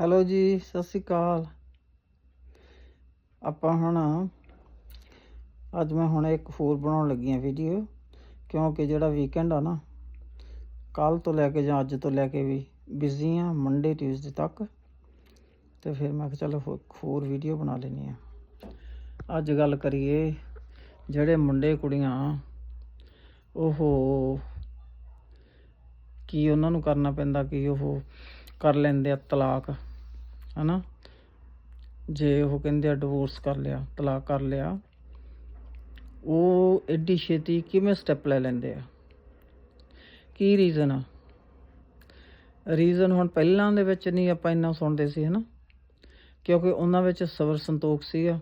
Hello ਜੀ, ਸਤਿ ਸ਼੍ਰੀ ਅਕਾਲ। ਆਪਾਂ ਹੁਣ, ਅੱਜ ਮੈਂ ਹੁਣ ਇੱਕ ਹੋਰ ਬਣਾਉਣ ਲੱਗੀ ਹਾਂ ਵੀਡੀਓ ਕਿਉਂਕਿ ਜਿਹੜਾ ਵੀਕਐਂਡ ਆ ਨਾ ਕੱਲ ਤੋਂ ਲੈ ਕੇ ਜਾਂ ਅੱਜ ਤੋਂ ਲੈ ਕੇ ਵੀ ਬਿਜ਼ੀ ਆ ਮੰਡੇ ਟਿਊਜ਼ਡੇ ਤੱਕ। ਤੇ ਫਿਰ ਮੈਂ ਕਿਹਾ ਚਲੋ ਹੋ- ਹੋਰ ਵੀਡੀਓ ਬਣਾ ਲੈਣੀ ਆ ਅੱਜ ਗੱਲ ਕਰੀਏ, ਜਿਹੜੇ ਮੁੰਡੇ ਕੁੜੀਆਂ, ਉਹ ਕੀ ਉਹਨਾਂ ਨੂੰ ਕਰਨਾ ਪੈਂਦਾ, ਕਿ ਉਹ ਕਰ ਲੈਂਦੇ ਆ ਤਲਾਕ, ਹਨਾ? ਜੇ ਉਹ ਕਹਿੰਦੇ ਆ ਡਿਵੋਰਸ ਕਰ ਲਿਆ, ਤਲਾਕ ਕਰ ਲਿਆ, ਉਹ ਐਡੀ ਛੇਤੀ ਕਿਵੇਂ ਸਟੈਪ ਲੈ ਲੈਂਦੇ ਆ? ਕੀ ਰੀਜ਼ਨ ਆ? ਰੀਜ਼ਨ ਹੁਣ ਪਹਿਲਾਂ ਦੇ ਵਿੱਚ ਨਹੀਂ ਆਪਾਂ ਇੰਨਾ ਸੁਣਦੇ ਸੀ, ਹਨਾ? ਕਿਉਂਕਿ ਉਹਨਾਂ ਵਿੱਚ ਸਬਰ ਸੰਤੋਖ ਸੀਗਾ।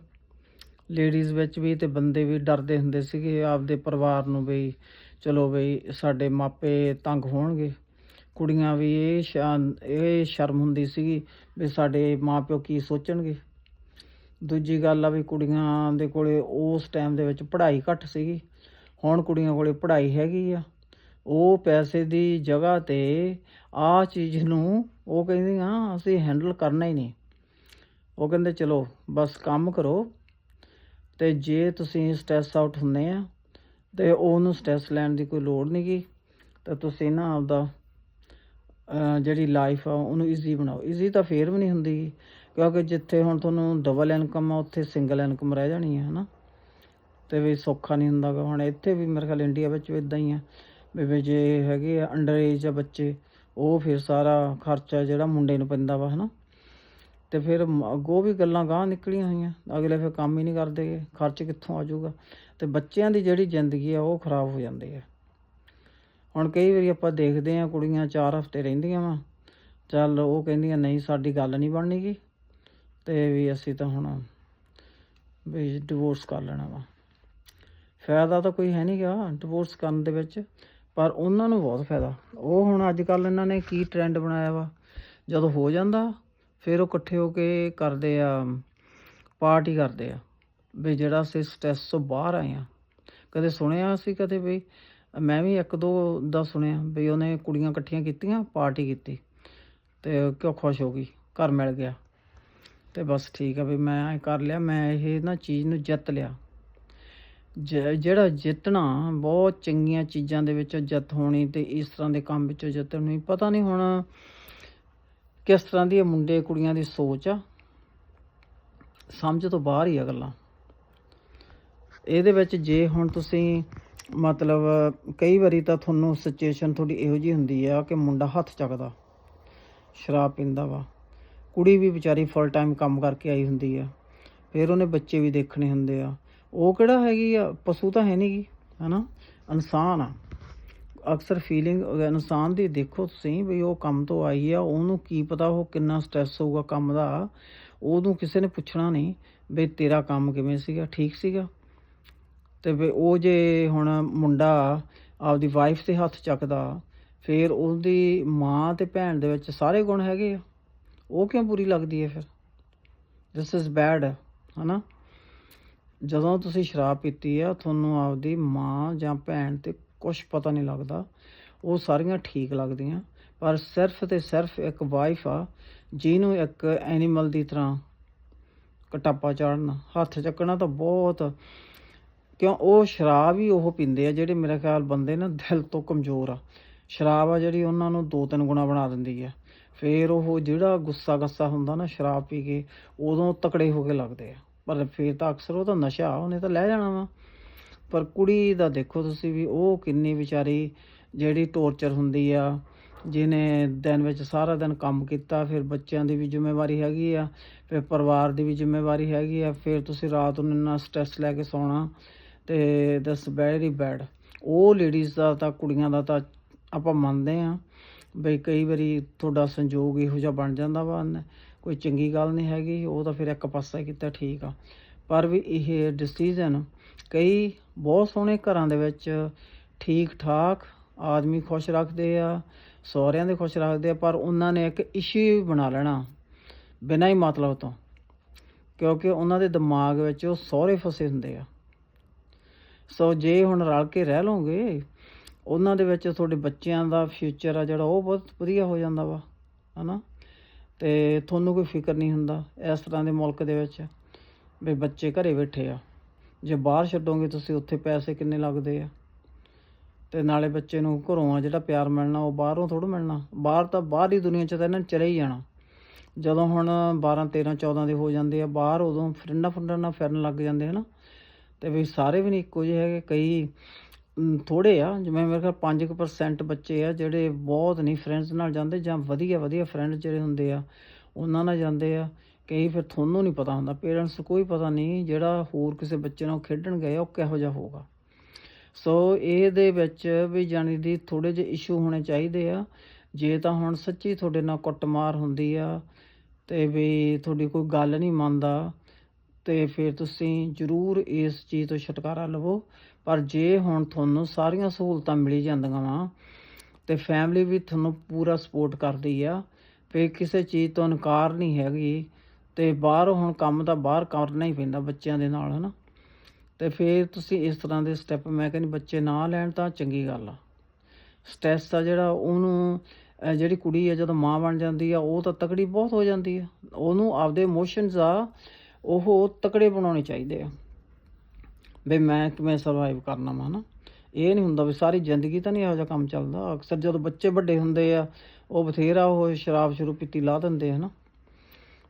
ਲੇਡੀਜ਼ ਵਿੱਚ ਵੀ ਤੇ ਬੰਦੇ ਵੀ ਡਰਦੇ ਹੁੰਦੇ ਸੀਗੇ ਆਪਦੇ ਪਰਿਵਾਰ ਨੂੰ ਵੀ, ਚਲੋ ਬਈ ਸਾਡੇ ਮਾਪੇ ਤੰਗ ਹੋਣਗੇ। ਕੁੜੀਆਂ ਵੀ ਇਹ ਸ਼ਾਨ, ਇਹ ਸ਼ਰਮ ਹੁੰਦੀ ਸੀਗੀ ਵੀ ਸਾਡੇ ਮਾਪਿਓ ਕੀ ਸੋਚਣਗੇ। ਦੂਜੀ ਗੱਲ ਆ ਵੀ ਕੁੜੀਆਂ ਦੇ ਕੋਲੇ ਉਸ ਟਾਈਮ ਦੇ ਵਿੱਚ ਪੜ੍ਹਾਈ ਘੱਟ ਸੀਗੀ। ਹੁਣ ਕੁੜੀਆਂ ਕੋਲੇ ਪੜ੍ਹਾਈ ਹੈਗੀ ਆ। ਉਹ ਪੈਸੇ ਦੀ ਜਗ੍ਹਾ ਤੇ ਆ ਚੀਜ਼ ਨੂੰ ਉਹ ਕਹਿੰਦੀਆਂ, ਅਸੀਂ ਹੈਂਡਲ ਕਰਨਾ ਹੀ ਨਹੀਂ। ਉਹ ਕਹਿੰਦੇ, ਚਲੋ, ਬਸ ਕੰਮ ਕਰੋ ਤੇ ਜੇ ਤੁਸੀਂ ਸਟ੍ਰੈਸ ਆਊਟ ਹੁੰਦੇ ਆ ਤੇ ਉਹਨੂੰ ਸਟ੍ਰੈਸ ਲੈਣ ਦੀ ਕੋਈ ਲੋੜ ਨਹੀਂ ਗੀ ਤਾਂ ਤੁਸੀਂ ਨਾ ਆਪਦਾ ਜਿਹੜੀ ਲਾਈਫ ਆ ਉਹਨੂੰ ਈਜ਼ੀ ਬਣਾਓ। ਈਜ਼ੀ ਤਾਂ ਫੇਰ ਵੀ ਨਹੀਂ ਹੁੰਦੀ ਗੀ, ਕਿਉਂਕਿ ਜਿੱਥੇ ਹੁਣ ਤੁਹਾਨੂੰ ਡਬਲ ਇਨਕਮ ਆ ਉੱਥੇ ਸਿੰਗਲ ਇਨਕਮ ਰਹਿ ਜਾਣੀ ਹੈ ਹਨਾ? ਤੇ ਵੀ ਸੌਖਾ ਨਹੀਂ ਹੁੰਦਾ ਗਾ। ਹੁਣ ਇੱਥੇ ਵੀ ਮੇਰੇ ਖਿਆਲ ਇੰਡੀਆ ਵਿੱਚ ਵੀ ਇਦਾਂ ਹੀ ਆ। ਵੀ ਜੇ ਹੈਗੇ ਆ ਅੰਡਰ ਏਜ ਆ ਬੱਚੇ ਉਹ ਫਿਰ ਸਾਰਾ ਖਰਚਾ ਜਿਹੜਾ ਮੁੰਡੇ ਨੂੰ ਪੈਂਦਾ ਵਾ ਹਨਾ? ਤੇ ਫਿਰ ਮ- ਅੱਗੋਂ ਵੀ ਗੱਲਾਂ ਗਾਹ ਨਿਕਲੀਆਂ ਹੋਈਆਂ। ਅਗਲੇ ਫਿਰ ਕੰਮ ਹੀ ਨਹੀਂ ਕਰਦੇ ਗੇ, ਖਰਚ ਕਿੱਥੋਂ ਆ ਜਾਊਗਾ? ਤੇ ਬੱਚਿਆਂ ਦੀ ਜਿਹੜੀ ਜ਼ਿੰਦਗੀ ਆ ਉਹ ਖਰਾਬ ਹੋ ਜਾਂਦੀ ਹੈ ਹੁਣ ਕਈ ਵਾਰੀ ਆਪਾਂ ਦੇਖਦੇ ਆ ਕੁੜੀਆਂ 4 ਹਫ਼ਤੇ ਰਹਿੰਦੀਆਂ ਵਾ। ਚੱਲ ਉਹ ਕਹਿੰਦੀਆਂ, ਨਹੀਂ, ਸਾਡੀ ਗੱਲ ਨਹੀਂ ਬਣਨੀ ਗੀ ਤੇ ਵੀ ਅਸੀਂ ਤਾਂ ਹੁਣ ਵੀ ਡਿਵੋਰਸ ਕਰ ਲੈਣਾ ਵਾ। ਫਾਇਦਾ ਤਾਂ ਕੋਈ ਹੈ ਨਹੀਂਗਾ ਡਿਵੋਰਸ ਕਰਨ ਦੇ ਵਿੱਚ, ਪਰ ਉਹਨਾਂ ਨੂੰ ਬਹੁਤ ਫਾਇਦਾ। ਉਹ ਹੁਣ ਅੱਜ ਕੱਲ ਇਹਨਾਂ ਨੇ ਕੀ ਟ੍ਰੈਂਡ ਬਣਾਇਆ ਵਾ? ਜਦੋਂ ਹੋ ਜਾਂਦਾ, ਫਿਰ ਉਹ ਇਕੱਠੇ ਹੋ ਕੇ ਕਰਦੇ ਆ ਪਾਰਟੀ ਕਰਦੇ ਆ। ਵੀ ਜਿਹੜਾ ਅਸੀਂ ਸਟ੍ਰੈਸ ਤੋਂ ਬਾਹਰ ਆਏ ਆ ਕਦੇ ਸੁਣਿਆ ਸੀ ਕਦੇ ਵੀ ਮੈਂ ਵੀ ਇੱਕ ਦੋ ਦਾ ਸੁਣਿਆ ਵੀ ਉਹਨੇ ਕੁੜੀਆਂ ਇਕੱਠੀਆਂ ਕੀਤੀਆਂ, ਪਾਰਟੀ ਕੀਤੀ ਤੇ ਕਿਉਂ ਖੁਸ਼ ਹੋ ਗਈ, ਘਰ ਮਿਲ ਗਿਆ। ਤੇ ਬਸ ਠੀਕ ਆ ਵੀ ਮੈਂ ਐ ਕਰ ਲਿਆ, ਮੈਂ ਇਹ ਨਾ ਚੀਜ਼ ਨੂੰ ਜਿੱਤ ਲਿਆ। ਜਿਹੜਾ ਜਿੱਤਣਾ, ਬਹੁਤ ਚੰਗੀਆਂ ਚੀਜ਼ਾਂ ਦੇ ਵਿੱਚੋਂ ਜਿੱਤ ਹੋਣੀ ਤੇ ਇਸ ਤਰ੍ਹਾਂ ਦੇ ਕੰਮ ਵਿੱਚੋਂ ਜਿੱਤ ਹੋਣੀ, ਪਤਾ ਨਹੀਂ ਹੁਣ ਕਿਸ ਤਰ੍ਹਾਂ ਦੀ ਮੁੰਡੇ ਕੁੜੀਆਂ ਦੀ ਸੋਚ ਆ। ਸਮਝ ਤੋਂ ਬਾਹਰ ਹੀ ਆ ਗੱਲਾਂ। ਇਹਦੇ ਵਿੱਚ ਜੇ ਹੁਣ ਤੁਸੀਂ ਮਤਲਬ ਕਈ ਵਾਰੀ ਤਾਂ ਤੁਹਾਨੂੰ ਸਿਚੁਏਸ਼ਨ ਤੁਹਾਡੀ ਇਹੋ ਜੀ ਹੁੰਦੀ ਆ ਕਿ ਮੁੰਡਾ ਹੱਥ ਚੱਕਦਾ, ਸ਼ਰਾਬ ਪੀਂਦਾ ਵਾ। ਕੁੜੀ ਵੀ ਵਿਚਾਰੀ ਫੁੱਲ ਟਾਈਮ ਕੰਮ ਕਰਕੇ ਆਈ ਹੁੰਦੀ ਆ। ਫਿਰ ਉਹਨੇ ਬੱਚੇ ਵੀ ਦੇਖਣੇ ਹੁੰਦੇ ਆ। ਉਹ ਕਿਹੜਾ ਹੈਗੀ ਆ? ਪਸ਼ੂ ਤਾਂ ਹੈ ਨਹੀਂਗੀ ਹਨਾ? ਇਨਸਾਨ ਆ। ਅਕਸਰ ਫੀਲਿੰਗ ਇਨਸਾਨ ਦੀ ਦੇਖੋ ਤੁਸੀਂ ਵੀ ਉਹ ਕੰਮ ਤੋਂ ਆਈ ਆ, ਉਹਨੂੰ ਕੀ ਪਤਾ ਉਹ ਕਿੰਨਾ ਸਟ੍ਰੈਸ ਹੋਊਗਾ ਕੰਮ ਦਾ। ਉਹਨੂੰ ਕਿਸੇ ਨੇ ਪੁੱਛਣਾ ਨਹੀਂ ਵੀ ਤੇਰਾ ਕੰਮ ਕਿਵੇਂ ਸੀਗਾ, ਠੀਕ ਸੀਗਾ? ਤੇ ਵੀ ਉਹ ਜੇ ਹੁਣ ਮੁੰਡਾ ਆਪਦੀ ਵਾਈਫ ਦੇ ਹੱਥ ਚੱਕਦਾ, ਫਿਰ ਉਹਦੀ ਮਾਂ ਤੇ ਭੈਣ ਦੇ ਵਿੱਚ ਸਾਰੇ ਗੁਣ ਹੈਗੇ ਆ। ਉਹ ਕਿਉਂ ਬੁਰੀ ਲੱਗਦੀ ਹੈ ਫਿਰ? ਦਿਸ ਇਜ਼ ਬੈਡ ਹਨਾ? ਜਦੋਂ ਤੁਸੀਂ ਸ਼ਰਾਬ ਪੀਤੀ ਆ, ਤੁਹਾਨੂੰ ਆਪਦੀ ਮਾਂ ਜਾਂ ਭੈਣ ਤੇ ਕੁਝ ਪਤਾ ਨਹੀਂ ਲੱਗਦਾ। ਉਹ ਸਾਰੀਆਂ ਠੀਕ ਲੱਗਦੀਆਂ, ਪਰ ਸਿਰਫ ਤੇ ਸਿਰਫ ਇੱਕ ਵਾਈਫ ਆ, ਜਿਹਨੂੰ ਇੱਕ ਐਨੀਮਲ ਦੀ ਤਰ੍ਹਾਂ ਕਟਾਪਾ ਚਾੜਨਾ, ਹੱਥ ਚੱਕਣਾ ਤਾਂ ਬਹੁਤ ਕਿਉਂ? ਉਹ ਸ਼ਰਾਬ ਹੀ ਉਹ ਪੀਂਦੇ ਆ ਜਿਹੜੇ ਮੇਰੇ ਖਿਆਲ ਬੰਦੇ ਨਾ ਦਿਲ ਤੋਂ ਕਮਜ਼ੋਰ ਆ। ਸ਼ਰਾਬ ਆ ਜਿਹੜੀ ਉਹਨਾਂ ਨੂੰ ਦੋ ਤਿੰਨ ਗੁਣਾ ਬਣਾ ਦਿੰਦੀ ਆ। ਫਿਰ ਉਹ ਜਿਹੜਾ ਗੁੱਸਾ ਗੱਸਾ ਹੁੰਦਾ ਨਾ ਸ਼ਰਾਬ ਪੀ ਕੇ, ਉਦੋਂ ਤਕੜੇ ਹੋ ਕੇ ਲੱਗਦੇ ਆ। ਪਰ ਫਿਰ ਤਾਂ ਅਕਸਰ ਉਹ ਤਾਂ ਨਸ਼ਾ, ਉਹਨੇ ਤਾਂ ਲੈ ਜਾਣਾ ਵਾ। ਪਰ ਕੁੜੀ ਦਾ ਦੇਖੋ ਤੁਸੀਂ ਵੀ, ਉਹ ਕਿੰਨੀ ਵਿਚਾਰੀ ਜਿਹੜੀ ਟੌਰਚਰ ਹੁੰਦੀ ਆ, ਜਿਹਨੇ ਦਿਨ ਵਿੱਚ ਸਾਰਾ ਦਿਨ ਕੰਮ ਕੀਤਾ, ਫਿਰ ਬੱਚਿਆਂ ਦੀ ਵੀ ਜ਼ਿੰਮੇਵਾਰੀ ਹੈਗੀ ਆ, ਫਿਰ ਪਰਿਵਾਰ ਦੀ ਵੀ ਜ਼ਿੰਮੇਵਾਰੀ ਹੈਗੀ ਆ, ਫਿਰ ਤੁਸੀਂ ਰਾਤ ਨੂੰ ਇੰਨਾ ਸਟ੍ਰੈਸ ਲੈ ਕੇ ਸੌਣਾ। ਤੇ ਦਸ ਵੈਰੀ ਬੈਡ ਉਹ ਲੇਡੀਜ਼ ਦਾ ਤਾਂ, ਕੁੜੀਆਂ ਦਾ ਤਾਂ ਆਪਾਂ ਮੰਨਦੇ ਆ ਬਈ ਕਈ ਵਾਰੀ ਤੁਹਾਡਾ ਸੰਜੋਗ ਇਹੋ ਜਿਹਾ ਬਣ ਜਾਂਦਾ ਵਾ ਕੋਈ ਚੰਗੀ ਗੱਲ ਨਹੀਂ ਹੈਗੀ, ਉਹ ਤਾਂ ਫਿਰ ਇੱਕ ਪਾਸਾ ਕੀਤਾ, ਠੀਕ ਆ। ਪਰ ਵੀ ਇਹ ਡਿਸੀਜਨ ਕਈ ਬਹੁਤ ਸੋਹਣੇ ਘਰਾਂ ਦੇ ਵਿੱਚ ਠੀਕ ਠਾਕ ਆਦਮੀ ਖੁਸ਼ ਰੱਖਦੇ ਆ, ਸਹੁਰਿਆਂ ਦੇ ਖੁਸ਼ ਰੱਖਦੇ ਆ, ਪਰ ਉਹਨਾਂ ਨੇ ਇੱਕ ਇਸ਼ੂ ਬਣਾ ਲੈਣਾ, ਬਿਨਾਂ ਹੀ ਮਤਲਬ ਤੋਂ। ਕਿਉਂਕਿ ਉਹਨਾਂ ਦੇ ਦਿਮਾਗ ਵਿੱਚ ਉਹ ਸਹੁਰੇ ਫਸੇ ਹੁੰਦੇ ਆ। ਸੋ ਜੇ ਹੁਣ ਰਲ ਕੇ ਰਹਿ ਲਓਗੇ, ਉਹਨਾਂ ਦੇ ਵਿੱਚ ਤੁਹਾਡੇ ਬੱਚਿਆਂ ਦਾ ਫਿਊਚਰ ਆ ਜਿਹੜਾ, ਉਹ ਬਹੁਤ ਵਧੀਆ ਹੋ ਜਾਂਦਾ ਵਾ, ਹਨਾ? ਤੇ ਤੁਹਾਨੂੰ ਕੋਈ ਫਿਕਰ ਨਹੀਂ ਹੁੰਦਾ ਇਸ ਤਰ੍ਹਾਂ ਦੇ ਮੁਲਕ ਦੇ ਵਿੱਚ, ਵੀ ਬੱਚੇ ਘਰੇ ਬੈਠੇ ਆ। ਜੇ ਬਾਹਰ ਛੱਡੋਗੇ ਤੁਸੀਂ, ਉੱਥੇ ਪੈਸੇ ਕਿੰਨੇ ਲੱਗਦੇ ਆ? ਤੇ ਨਾਲੇ ਬੱਚੇ ਨੂੰ ਘਰੋਂ ਆ ਜਿਹੜਾ ਪਿਆਰ ਮਿਲਣਾ, ਉਹ ਬਾਹਰੋਂ ਥੋੜਾ ਮਿਲਣਾ। ਬਾਹਰ ਤਾਂ ਬਾਹਰ ਹੀ ਦੁਨੀਆ 'ਚ ਤਾਂ ਇਹਨਾਂ ਨੇ ਚਲੇ ਹੀ ਜਾਣਾ। ਜਦੋਂ ਹੁਣ 12 13 14 ਦੇ ਹੋ ਜਾਂਦੇ ਆ, ਬਾਹਰ ਉਦੋਂ ਫਰੈਂਡਾਂ ਫਰੈਂਡਾਂ ਨਾਲ ਫਿਰਨ ਲੱਗ ਜਾਂਦੇ ਹਨਾ ਤੇ ਵੀ ਸਾਰੇ ਵੀ ਨਹੀਂ ਇੱਕੋ ਜਿਹੇ ਹੈਗੇ, ਕਈ ਥੋੜੇ ਆ, ਜਿਵੇਂ ਮੇਰੇ ਖਿਆਲ 5% ਬੱਚੇ ਆ ਜਿਹੜੇ ਬਹੁਤ ਨਹੀਂ ਫਰੈਂਡਸ ਨਾਲ ਜਾਂਦੇ ਜਾਂ ਵਧੀਆ ਵਧੀਆ ਫਰੈਂਡ ਜਿਹੜੇ ਹੁੰਦੇ ਆ, ਉਹਨਾਂ ਨਾਲ ਜਾਂਦੇ ਆ, ਕਈ ਫਿਰ ਤੁਹਾਨੂੰ ਨਹੀਂ ਪਤਾ ਹੁੰਦਾ ਪੇਰੈਂਟਸ ਨੂੰ ਕੋਈ ਪਤਾ ਨਹੀਂ ਜਿਹੜਾ ਹੋਰ ਕਿਸੇ ਬੱਚੇ ਨਾਲ ਖੇਡਣ ਗਏ ਆ, ਉਹ ਕਿਹੋ ਜਿਹਾ ਹੋਊਗਾ। ਸੋ ਇਹਦੇ ਵਿੱਚ ਵੀ ਜਾਣੀ ਦੀ ਥੋੜੇ ਜਿਹੇ ਇਸ਼ੂ ਹੋਣੇ ਚਾਹੀਦੇ ਆ, ਜੇ ਤਾਂ ਹੁਣ ਸੱਚੀ ਤੁਹਾਡੇ ਨਾਲ ਕੁੱਟਮਾਰ ਹੁੰਦੀ ਆ, ਤੇ ਵੀ ਤੁਹਾਡੀ ਕੋਈ ਗੱਲ ਨਹੀਂ ਮੰਨਦਾ ਤੇ ਫਿਰ ਤੁਸੀਂ ਜ਼ਰੂਰ ਇਸ ਚੀਜ਼ ਤੋਂ ਛੁਟਕਾਰਾ ਲਵੋ। ਪਰ ਜੇ ਹੁਣ ਤੁਹਾਨੂੰ ਸਾਰੀਆਂ ਸਹੂਲਤਾਂ ਮਿਲੀ ਜਾਂਦੀਆਂ ਵਾ, ਤੇ ਫੈਮਿਲੀ ਵੀ ਤੁਹਾਨੂੰ ਪੂਰਾ ਸਪੋਰਟ ਕਰਦੀ ਆ। ਫਿਰ ਕਿਸੇ ਚੀਜ਼ ਤੋਂ ਇਨਕਾਰ ਨਹੀਂ ਹੈਗੀ ਤੇ ਬਾਹਰ ਹੁਣ ਕੰਮ ਤਾਂ ਬਾਹਰ ਕਰਨਾ ਹੀ ਪੈਂਦਾ ਬੱਚਿਆਂ ਦੇ ਨਾਲ, ਹਨਾ। ਤੇ ਫਿਰ ਤੁਸੀਂ ਇਸ ਤਰ੍ਹਾਂ ਦੇ ਸਟੈਪ ਮੈਂ ਕਹਿੰਦੀ ਬੱਚੇ ਨਾ ਲੈਣ ਤਾਂ ਚੰਗੀ ਗੱਲ ਆ। ਸਟ੍ਰੈਸ ਆ ਜਿਹੜਾ ਉਹਨੂੰ ਜਿਹੜੀ ਕੁੜੀ ਆ ਜਦੋਂ ਮਾਂ ਬਣ ਜਾਂਦੀ ਆ, ਉਹ ਤਾਂ ਤਕੜੀ ਬਹੁਤ ਹੋ ਜਾਂਦੀ ਆ। ਉਹਨੂੰ ਆਪਦੇ ਇਮੋਸ਼ਨਸ ਆ ਉਹ ਤਕੜੇ ਬਣਾਉਣੇ ਚਾਹੀਦੇ ਆ। ਵੀ ਮੈਂ ਕਿਵੇਂ ਸਰਵਾਈਵ ਕਰਨਾ ਵਾ ਨਾ ਇਹ ਨਹੀਂ ਹੁੰਦਾ ਵੀ ਸਾਰੀ ਜ਼ਿੰਦਗੀ ਤਾਂ ਨਹੀਂ ਇਹੋ ਜਿਹਾ ਕੰਮ ਚੱਲਦਾ। ਅਕਸਰ ਜਦੋਂ ਬੱਚੇ ਵੱਡੇ ਹੁੰਦੇ ਆ, ਉਹ ਬਥੇਰਾ ਉਹ ਸ਼ਰਾਬ ਸ਼ੁਰੂ ਪੀਤੀ ਲਾ ਦਿੰਦੇ ਆ ਨਾ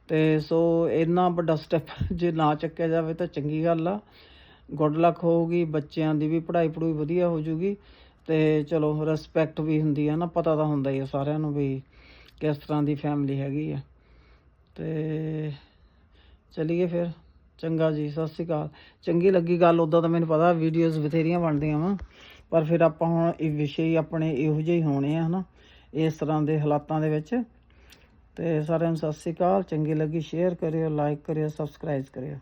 ਤੇ ਸੋ ਇੰਨਾ ਵੱਡਾ ਸਟੈਪ ਜੇ ਨਾ ਚੱਕਿਆ ਜਾਵੇ ਤਾਂ ਚੰਗੀ ਗੱਲ ਆ। ਗੁੱਡ ਲੱਕ ਹੋਊਗੀ, ਬੱਚਿਆਂ ਦੀ ਵੀ ਪੜ੍ਹਾਈ ਪੜੂਈ ਵਧੀਆ ਹੋ ਜੂਗੀ। ਤੇ ਚਲੋ ਰਿਸਪੈਕਟ ਵੀ ਹੁੰਦੀ ਆ ਨਾ, ਪਤਾ ਤਾਂ ਹੁੰਦਾ ਹੀ ਆ ਸਾਰਿਆਂ ਨੂੰ ਵੀ ਕਿਸ ਤਰ੍ਹਾਂ ਦੀ ਫੈਮਿਲੀ ਹੈਗੀ ਆ। ਤੇ ਚਲਿਏ ਫਿਰ। ਚੰਗਾ ਜੀ, ਸਤਿ ਸ਼੍ਰੀ ਅਕਾਲ। ਚੰਗੀ ਲੱਗੀ ਗੱਲ ਉਦਾਂ ਤਾਂ ਮੈਨੂੰ ਪਤਾ ਵੀਡੀਓਜ਼ ਬਥੇਰੀਆਂ ਬਣਦੀਆਂ ਵਾ। ਪਰ ਫਿਰ ਆਪਾਂ ਹੁਣ ਇਹ ਵਿਸ਼ੇ ਆਪਣੇ ਇਹੋ ਜਿਹੇ ਹੀ ਹੋਣੇ ਆ, ਹਨਾ? ਇਸ ਤਰ੍ਹਾਂ ਦੇ ਹਾਲਾਤਾਂ ਦੇ ਵਿੱਚ। ਤੇ ਸਾਰਿਆਂ ਨੂੰ ਸਤਿ ਸ਼੍ਰੀ ਅਕਾਲ। ਚੰਗੀ ਲੱਗੀ ਸ਼ੇਅਰ ਕਰਿਓ ਲਾਈਕ ਕਰਿਓ ਸਬਸਕ੍ਰਾਈਬ ਕਰਿਓ।